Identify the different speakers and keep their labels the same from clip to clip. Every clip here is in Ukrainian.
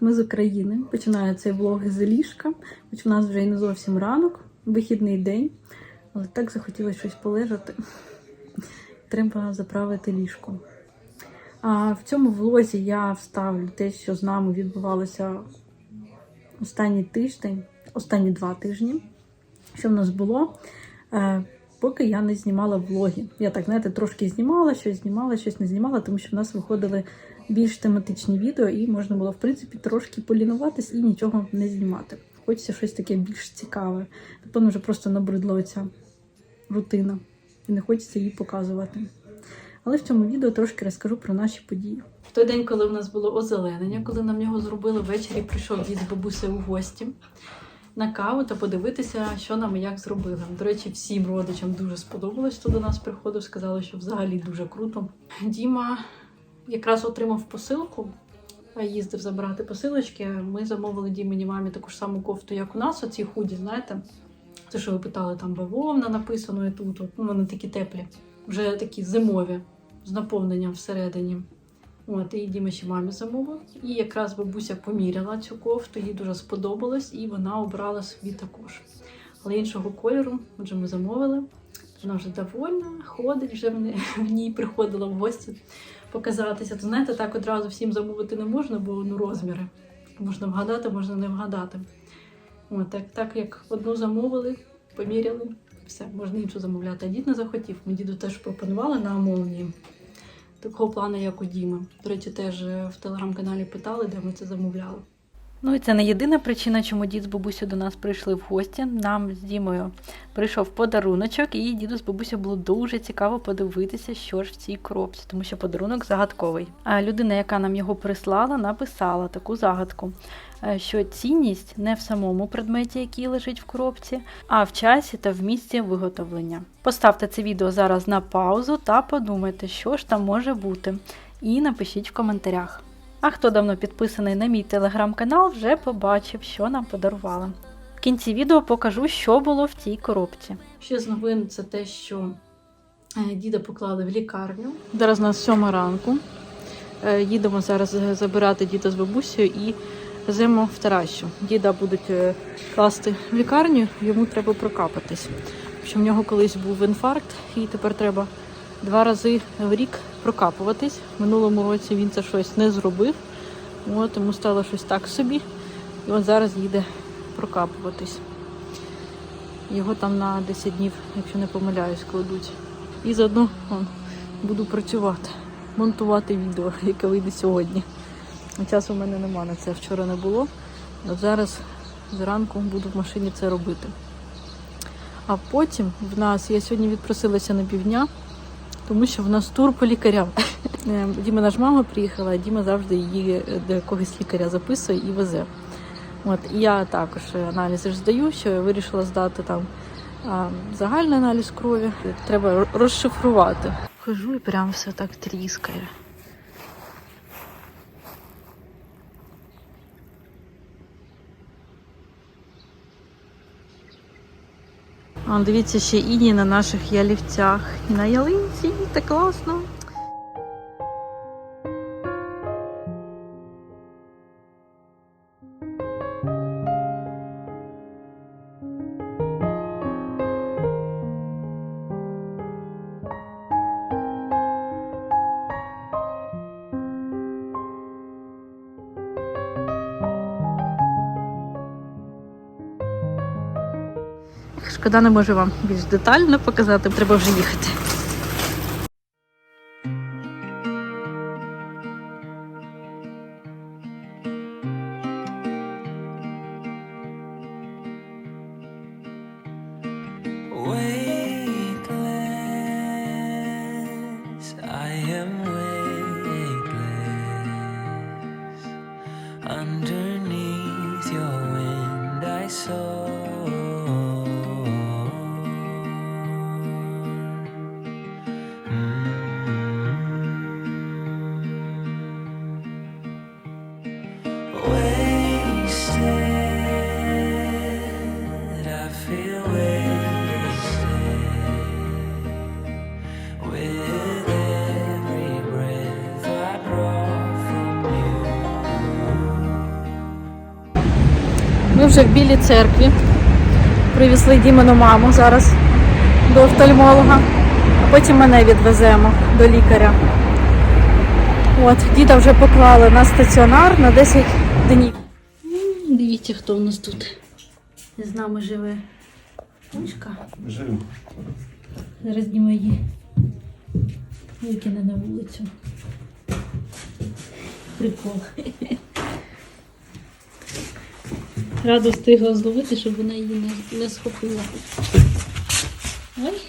Speaker 1: Ми з України. Починаю цей влог з ліжка, хоч в нас вже і не зовсім ранок, вихідний день, але так захотілося щось полежати. Треба заправити ліжко. А в цьому влозі я вставлю те, що з нами відбувалося останній тиждень, останні два тижні. Що в нас було? Е, поки я не знімала влоги. Я так, знаєте, трошки знімала, щось знімала, щось не знімала, тому що в нас виходили більш тематичні відео, і можна було, в принципі, трошки полінуватись і нічого не знімати. Хочеться щось таке більш цікаве. Напевно, вже просто набридла оця рутина, і не хочеться її показувати. Але в цьому відео трошки розкажу про наші події. В той день, коли в нас було озеленення, коли нам його зробили ввечері, прийшов дід з бабусею у гості на каву та подивитися, що нам і як зробили. До речі, всім родичам дуже сподобалось, хто до нас приходив, сказали, що взагалі дуже круто. Діма якраз отримав посилку, їздив забирати посилочки. Ми замовили Дімені мамі таку ж саму кофту, як у нас, оці худі, знаєте. Це, що ви питали, там бавовна написано і тут. Ну, вони такі теплі, вже такі зимові, з наповненням всередині. От, і Діма ще мамі замовив. І якраз бабуся поміряла цю кофту, їй дуже сподобалось, і вона обрала собі також. Але іншого кольору, отже, ми замовили. Вона вже довольна, ходить, вже в ній приходила в гості показатися. То знаєте, так одразу всім замовити не можна, бо ну, розміри. Можна вгадати, можна не вгадати. От, так, так як одну замовили, поміряли, все, можна іншу замовляти. А дід не захотів. Ми діду теж пропонували на молнії. Такого плану, як у Діми. До речі, теж е, в телеграм-каналі питали, де ми це замовляли. Ну і це не єдина причина, чому дід з бабусею до нас прийшли в гості. Нам з Дімою прийшов подаруночок, і діду з бабусею було дуже цікаво подивитися, що ж в цій коробці, тому що подарунок загадковий. А людина, яка нам його прислала, написала таку загадку. е, Що цінність не в самому предметі, який лежить в коробці, а в часі та в місці виготовлення. Поставте це відео зараз на паузу та подумайте, що ж там може бути, і напишіть в коментарях. А хто давно підписаний на мій телеграм-канал, вже побачив, що нам подарували. В кінці відео покажу, що було в цій коробці. Ще з новин це те, що е, діда поклали в лікарню. Зараз у нас сьома ранку. Е, Їдемо зараз е, забирати діда з бабусею і веземо в Таращу. Діда будуть класти в лікарню, йому треба прокапатись. Що в нього колись був інфаркт, і тепер треба два рази в рік прокапуватись. Минулому році він це щось не зробив. От, йому стало щось так собі. І от зараз їде прокапуватись. Його там на 10 днів, якщо не помиляюсь, кладуть. І заодно он, буду працювати, монтувати відео, яке вийде сьогодні. Часу в мене нема на це, вчора не було. От зараз зранку буду в машині це робити. А потім в нас, я сьогодні відпросилася на півдня, тому що в нас тур по лікарям. Е, Діма наш мама приїхала, а Діма завжди її е, до якогось лікаря записує і везе. От я також аналізи ж здаю, що я вирішила здати там загальний аналіз крові. Треба розшифрувати. Хожу і прям все так тріскає. А, дивіться, ще іні на наших ялівцях. І на ялинці, так класно. Шкода, не можу вам більш детально показати, треба вже їхати. Ми вже в білій церкві. Привезли Дімену маму зараз до офтальмолога, а потім мене відвеземо до лікаря. От, діда вже поклали на стаціонар на 10 днів. Дивіться, хто у нас тут з нами живе. Мишка.
Speaker 2: Жив.
Speaker 1: Зараз Діма її викине на вулицю. Прикол. Рада встигла зловити, щоб вона її не, не схопила. Ой.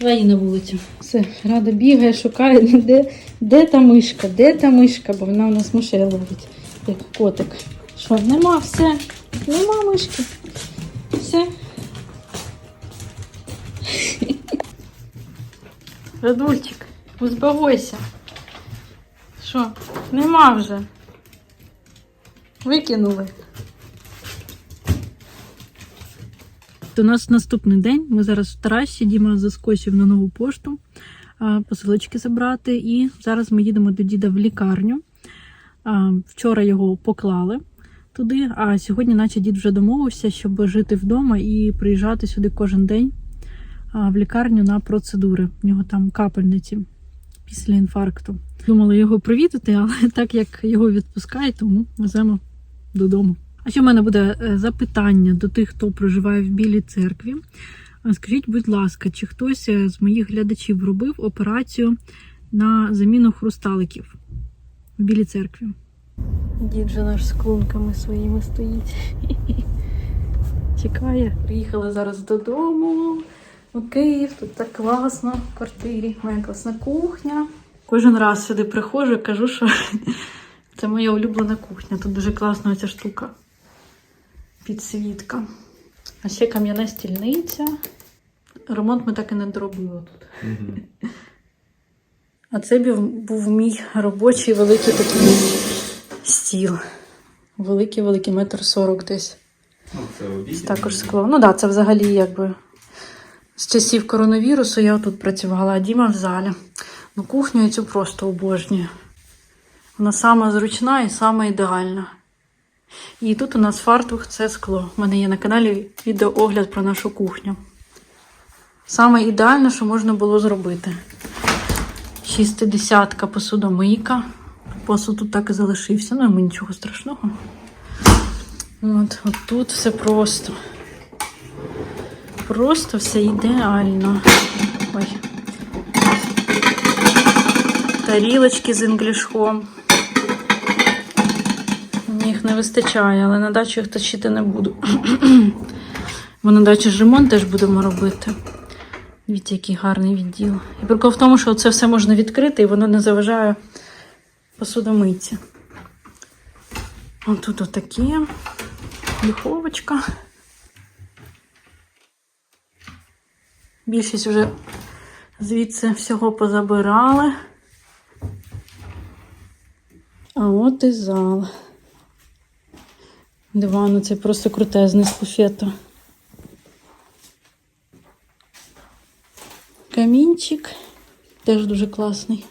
Speaker 1: Давай її на вулицю. Все, рада бігає, шукає, де, де та мишка, де та мишка, бо вона у нас мишей ловить, як котик. Що, нема, все, нема мишки. Все. Радульчик, успокойся. Що, нема вже. Викинули. У нас наступний день. Ми зараз в Тарасі. Діма заскочив на нову пошту посилочки забрати. І зараз ми їдемо до діда в лікарню. Вчора його поклали туди, а сьогодні, наче дід вже домовився, щоб жити вдома і приїжджати сюди кожен день в лікарню на процедури. У нього там капельниці після інфаркту. Думали його провідати, але так як його відпускають, тому веземо додому. А ще в мене буде е, запитання до тих, хто проживає в Білій церкві. Скажіть, будь ласка, чи хтось е, з моїх глядачів робив операцію на заміну хрусталиків в Білій церкві? Дід же наш з клунками своїми стоїть. Чекає. Приїхали зараз додому. У Київ, тут так класно в квартирі, моя класна кухня. Кожен раз сюди приходжу і кажу, що це моя улюблена кухня. Тут дуже класна ця штука. Підсвітка. А ще кам'яна стільниця. Ремонт ми так і не доробили тут. А це був, був мій робочий великий такий стіл. Великий, великий, метр сорок десь.
Speaker 2: Ну, це обід.
Speaker 1: Також скло. Ну так, да, це взагалі якби з часів коронавірусу я тут працювала, а Діма в залі. Ну, кухню я цю просто обожнюю. Вона сама зручна і сама ідеальна. І тут у нас фартух це скло. У мене є на каналі відеоогляд про нашу кухню. Саме ідеальне, що можна було зробити. Шістидесятка посудомийка. Посуд тут так і залишився, ну йому нічого страшного. От, от тут все просто. Просто все ідеально. Ой. Тарілочки з інглішхом. Їх не вистачає, але на дачу їх тащити не буду. Бо на дачі ж ремонт теж будемо робити. Дивіться, який гарний відділ. І прикол в тому, що це все можна відкрити і воно не заважає посудомийці. Ось тут отакі. Духовочка. Більшість вже звідси всього позабирали. А от і зал. Диван це просто крутезний з буфету. Камінчик теж дуже класний.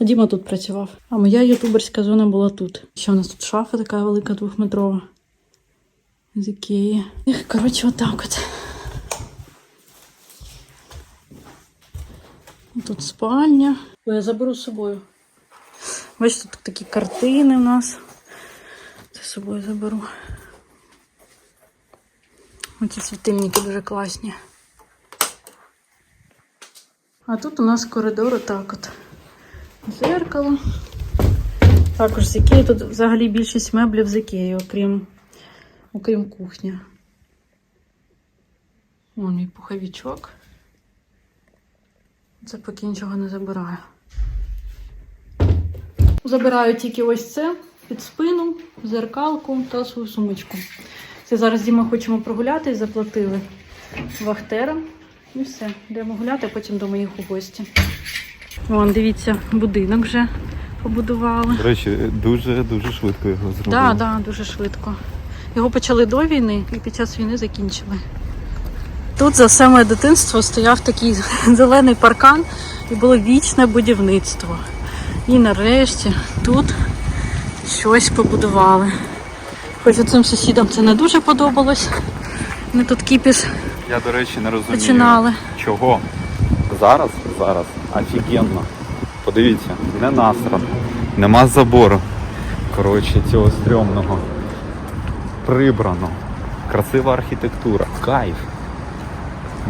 Speaker 1: Діма тут працював. А моя ютуберська зона була тут. Ще у нас тут шафа така велика двохметрова. З Ікеї. Коротше, отак от. Тут спальня. Ой, я заберу з собою. Бачите, тут такі картини в нас. З собою заберу. Оці світильники дуже класні. А тут у нас коридор отак от. Зеркало. Також з Ікеї. Тут взагалі більшість меблів з Ікеї, окрім, окрім кухні. Вон мій пуховичок. Це поки нічого не забираю. Забираю тільки ось це під спину, зеркалку та свою сумочку. Це зараз Діма хочемо прогуляти і заплатили вахтерам. І все, йдемо гуляти, а потім до моїх у гості. Вон, дивіться, будинок вже побудували.
Speaker 2: До речі, дуже-дуже швидко його зробили.
Speaker 1: Так, да, да, дуже швидко. Його почали до війни і під час війни закінчили. Тут за все моє дитинство стояв такий зелений паркан і було вічне будівництво. І нарешті тут щось побудували. Хоч цим сусідам це не дуже подобалось. Ми тут кіпіш
Speaker 2: Я, до речі, не розумію.
Speaker 1: починали.
Speaker 2: Чого? Зараз? Зараз. Офігенно. Подивіться, не насрано. Нема забору. Коротше, цього стрьомного. Прибрано. Красива архітектура. Кайф.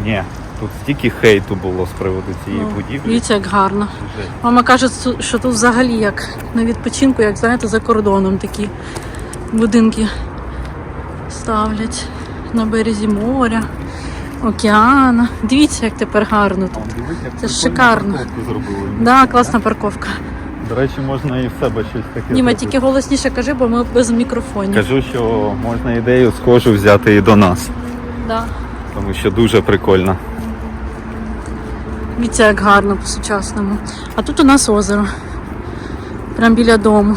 Speaker 2: Ні, тут стільки хейту було з приводу цієї
Speaker 1: Ну,
Speaker 2: будівлі.
Speaker 1: Дивіться, як гарно.
Speaker 2: Жесть.
Speaker 1: Мама каже, що тут взагалі як на відпочинку, як знаєте, за кордоном такі будинки ставлять на березі моря, океана. Дивіться, як тепер гарно тут. Це ж шикарно.
Speaker 2: парковку зробили.
Speaker 1: Да, класна парковка.
Speaker 2: До речі, можна і в себе щось таке. Зробити.
Speaker 1: тільки голосніше кажи, бо ми без мікрофонів.
Speaker 2: Кажу, що можна ідею схожу взяти і до нас,
Speaker 1: Да.
Speaker 2: тому що дуже прикольно.
Speaker 1: Дивіться, як гарно по-сучасному. А тут у нас озеро. Прям біля дому.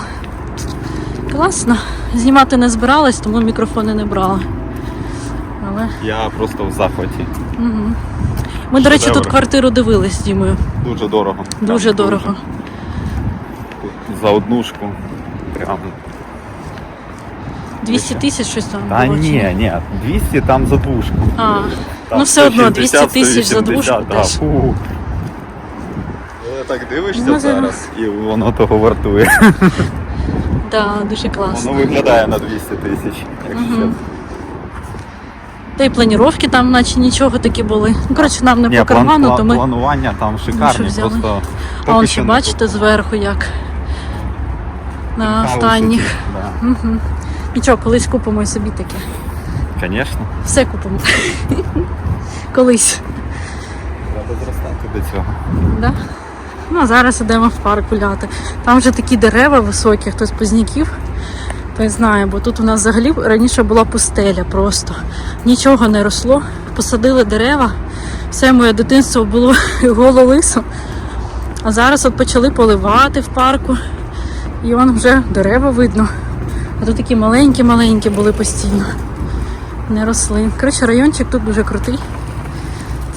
Speaker 1: Класно. Знімати не збиралась, тому мікрофони не брала. Але
Speaker 2: Я просто в захваті.
Speaker 1: угу. ми, до речі, тут квартиру дивились з Дімою.
Speaker 2: Дуже дорого.
Speaker 1: Дуже
Speaker 2: Прям
Speaker 1: дорого.
Speaker 2: Тут За однушку. Прям.
Speaker 1: 200 тисяч щось там.
Speaker 2: Та
Speaker 1: було,
Speaker 2: ні, ні, 200 там за двушку.
Speaker 1: А, ну все одно 200 тисяч за двушку теж.
Speaker 2: Але так дивишся
Speaker 1: Ну,
Speaker 2: зараз,
Speaker 1: зараз.
Speaker 2: і воно того вартує.
Speaker 1: Да, дуже класно.
Speaker 2: Воно виглядає на 200 тисяч, якщо
Speaker 1: Мгм.
Speaker 2: чесно.
Speaker 1: Та й планіровки там, наче нічого такі були. Ну, коротше, нам не
Speaker 2: Ні,
Speaker 1: по
Speaker 2: план,
Speaker 1: карману,
Speaker 2: план-
Speaker 1: то ми.
Speaker 2: планування там шикарні,
Speaker 1: взяли?
Speaker 2: просто.
Speaker 1: А
Speaker 2: поки
Speaker 1: он ще
Speaker 2: не
Speaker 1: бачите
Speaker 2: купили.
Speaker 1: зверху як. На
Speaker 2: Хаоси
Speaker 1: останніх.
Speaker 2: ці, да.
Speaker 1: Угу. Нічого, колись купимо і собі таке.
Speaker 2: Звісно,
Speaker 1: Все купимо. колись.
Speaker 2: треба зростати до цього.
Speaker 1: Да? Ну, а зараз йдемо в парк гуляти. Там вже такі дерева високі, хтось позняків. Той знає, бо тут у нас взагалі раніше була пустеля просто. Нічого не росло. Посадили дерева. Все моє дитинство було гололисо. А зараз от почали поливати в парку. І вон вже дерева видно. А тут такі маленькі-маленькі були постійно. Не росли. Коротше, райончик тут дуже крутий.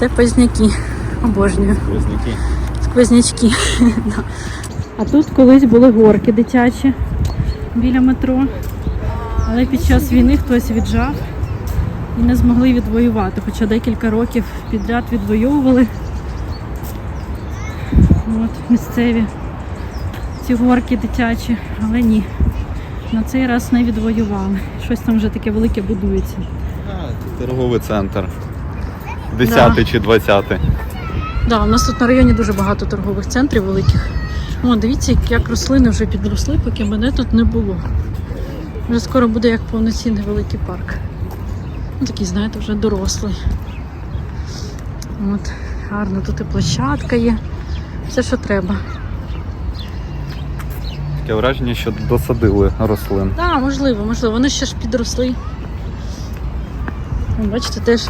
Speaker 1: Це позняки. Обожнюю.
Speaker 2: Сквозняки.
Speaker 1: Сквознячки. А тут колись були горки дитячі біля метро. Але під час війни хтось віджав і не змогли відвоювати. Хоча декілька років підряд відвоювали. От, місцеві ці горки дитячі, але ні. На цей раз не відвоювали. Щось там вже таке велике будується.
Speaker 2: Торговий центр. 10 чи 20.
Speaker 1: Да, у нас тут на районі дуже багато торгових центрів великих. О, дивіться, як рослини вже підросли, поки мене тут не було. Вже скоро буде як повноцінний великий парк. Ну, такий, знаєте, вже дорослий. От, гарно, тут і площадка є. Все, що треба.
Speaker 2: Таке враження, що досадили рослин.
Speaker 1: Так, да, можливо, можливо. Вони ще ж підросли. Бачите, теж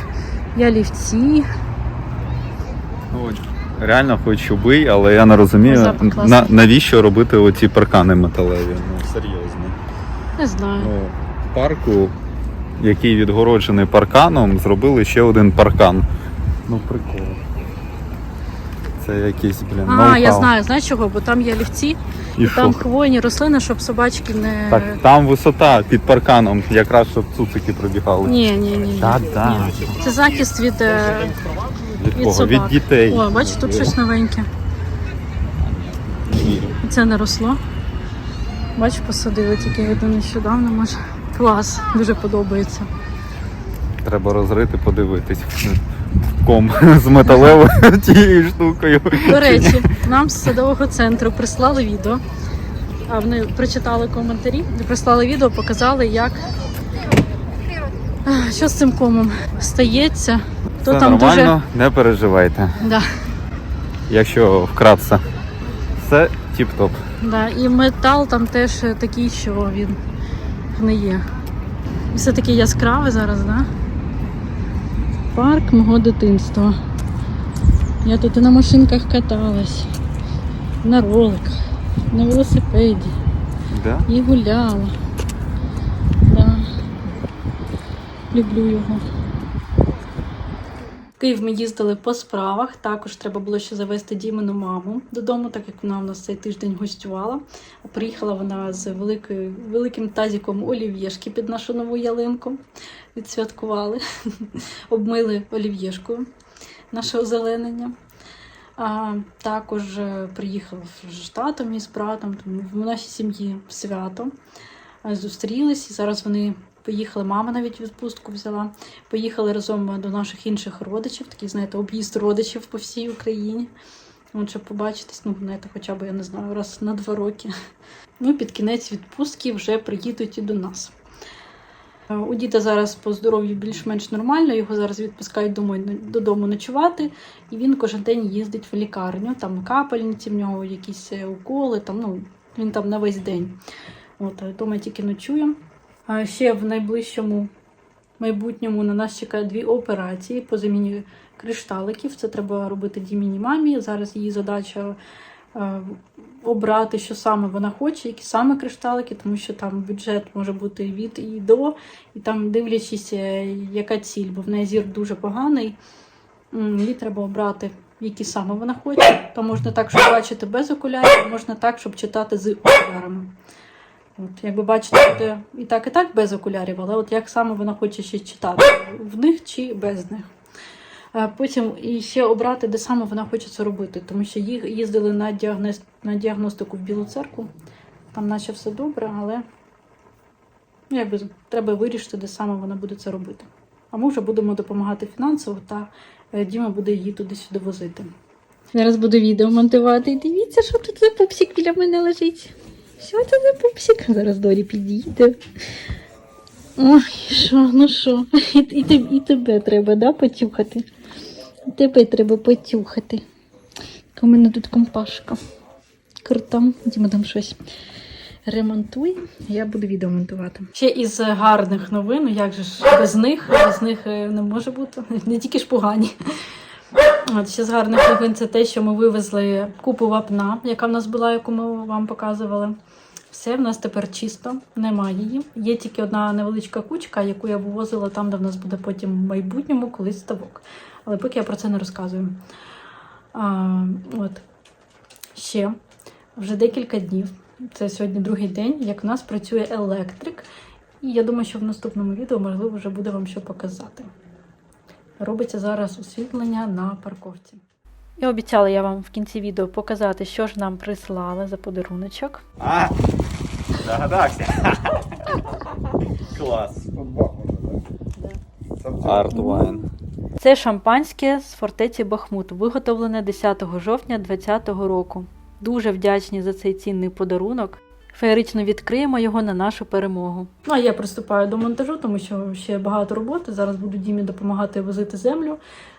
Speaker 1: є олівці.
Speaker 2: Ну, Реально хоч убий, але я не розумію,
Speaker 1: Запах класний.
Speaker 2: на, навіщо робити оці паркани металеві. Ну, серйозно.
Speaker 1: Не знаю.
Speaker 2: Ну, в парку, який відгороджений парканом, зробили ще один паркан. Ну, прикол. Це якийсь, блін,
Speaker 1: А, я знаю, знаєш чого, бо там є олівці,
Speaker 2: І
Speaker 1: і там хвойні рослини, щоб собачки не.
Speaker 2: Так, там висота під парканом, якраз щоб цуцики пробігали.
Speaker 1: Ні, ні, ні. ні.
Speaker 2: Та-да.
Speaker 1: Ні. Це захист від, е,
Speaker 2: Від
Speaker 1: від собак.
Speaker 2: Від дітей.
Speaker 1: О, бачиш, тут щось новеньке. Це не росло. Бач, посадили тільки видно нещодавно, може. Клас, дуже подобається.
Speaker 2: Треба розрити, подивитись. Ком з металевою тією штукою.
Speaker 1: До речі, нам з садового центру прислали відео. А вони прочитали коментарі, прислали відео, показали, як що з цим комом стається. То
Speaker 2: Все
Speaker 1: там
Speaker 2: нормально, не переживайте.
Speaker 1: Да.
Speaker 2: Якщо вкратце. Все тіп-топ.
Speaker 1: Да, і метал там теж такий, що він гниє. Все таке яскраве зараз, да? Парк мого дитинства. Я тут і на машинках каталась, на роликах, на велосипеді
Speaker 2: Да?
Speaker 1: і гуляла. Да. Люблю його. В Київ ми їздили по справах. Також треба було ще завести Дімину маму додому, так як вона у нас цей тиждень гостювала. Приїхала вона з великою, великим тазіком олів'єшки під нашу нову ялинку. Відсвяткували, обмили олів'єшкою наше озеленення. А, також е, приїхав з татом і з братом, тому в нашій сім'ї свято. Е, Зустрілись, і зараз вони поїхали. Мама навіть відпустку взяла. Поїхали разом до наших інших родичів, такий, знаєте, об'їзд родичів по всій Україні. От, щоб побачитись, ну, знаєте, хоча б, я не знаю, раз на два роки. Ну, під кінець відпустки вже приїдуть і до нас. Е, У діда зараз по здоров'ю більш-менш нормально, його зараз відпускають додому ночувати, і він кожен день їздить в лікарню, там капельниці, в нього якісь е, уколи, там, ну, він там на весь день. От, а вдома тільки ночує. Ще в найближчому майбутньому на нас чекає дві операції по заміні кришталиків. Це треба робити Діміні мамі. Зараз її задача е, обрати, що саме вона хоче, які саме кришталики, тому що там бюджет може бути від і до, і там дивлячись, е, яка ціль, бо в неї зір дуже поганий. Їй треба обрати, які саме вона хоче. Там можна так, щоб бачити без окулярів, можна так, щоб читати з окулярами. От, якби бачите, буде і так, і так без окулярів, але от як саме вона хоче ще читати, в них чи без них. Потім і ще обрати, де саме вона хоче це робити, тому що їздили на, діагноз... на діагностику в Білу церкву. Там наче все добре, але ну, якби треба вирішити, де саме вона буде це робити. А ми вже будемо допомагати фінансово, та е, Діма буде її туди-сюди возити. Зараз буду відео монтувати. І дивіться, що тут за пупсик біля мене лежить. Що це за пупсик? Зараз Дорі підійде. Ой, що, ну що, і, і, і тебе треба, да, потюхати? Тебе треба потюхати. У мене тут компашка. Крута. Діма там щось ремонтує. Я буду відео монтувати. Ще із гарних новин, як же ж без них, без них е, не може бути. Не тільки ж погані. От ще з гарних новин це те, що ми вивезли купу вапна, яка в нас була, яку ми вам показували. Все в нас тепер чисто, немає її. Є тільки одна невеличка кучка, яку я вивозила там, де в нас буде потім в майбутньому колись ставок. Але поки я про це не розказую. А, от. Ще вже декілька днів. Це сьогодні другий день, як в нас працює електрик. І я думаю, що в наступному відео, можливо, вже буде вам що показати. Робиться зараз освітлення на парковці. І обіцяла я вам в кінці відео показати, що ж нам прислали за подаруночок.
Speaker 2: А, догадався. Клас. Артвайн.
Speaker 1: Це шампанське з фортеці Бахмут, виготовлене 10 жовтня 2020 року. Дуже вдячні за цей цінний подарунок. Феєрично відкриємо його на нашу перемогу. Ну а я приступаю до монтажу, тому що ще багато роботи. Зараз буду Дімі допомагати возити землю.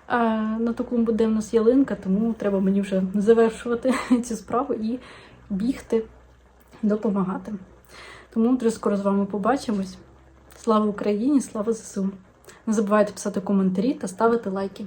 Speaker 1: А на такому буде в нас ялинка, тому треба мені вже завершувати цю справу і бігти, допомагати. Тому дуже скоро з вами побачимось. Слава Україні, слава ЗСУ! Не забувайте писати коментарі та ставити лайки.